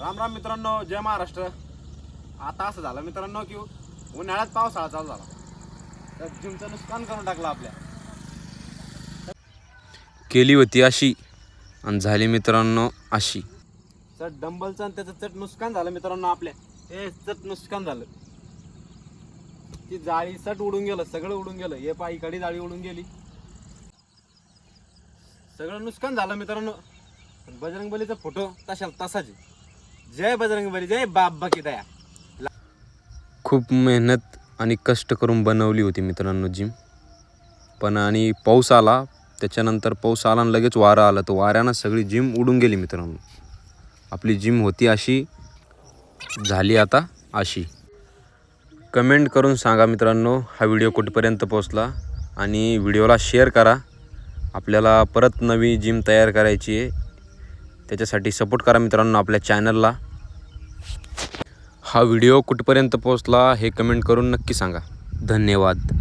राम राम मित्रांनो जय महाराष्ट्र. आता असं झालं मित्रांनो की उन्हाळ्यात पावसाळा चालू झाला. तर जिमचं नुकसान करून टाकलं आपल्या. केली होती अशी आणि झाली मित्रांनो अशी. चट डंबलचं आणि त्याचं चट नुकसान झालं मित्रांनो आपल्या. हे चट नुकसान झालं. ती जाळी चट उडून गेलं सगळं उडून गेलं. हे पायी कडे जाळी उडून गेली. सगळं नुकसान झालं मित्रांनो. बजरंग बलीचा फोटो तशाला तसाच आहे. जय बजरंग बली जय बाबा की दया. खूप मेहनत आणि कष्ट करून बनवली होती मित्रांनो जिम. पण आणि पाऊस आला त्याच्यानंतर पाऊस आला आणि लगेच वारा आला. तर वाऱ्यानं सगळी जिम उडून गेली मित्रांनो. आपली जिम होती अशी झाली आता अशी. कमेंट करून सांगा मित्रांनो हा व्हिडिओ कुठपर्यंत पोचला आणि व्हिडिओला शेअर करा. आपल्याला परत नवी जिम तयार करायची आहे. त्याच्यासाठी सपोर्ट करा मित्रांनो आपल्या चॅनलला हा व्हिडिओ कुठपर्यंत पोचला हे कमेंट करून नक्की सांगा. धन्यवाद.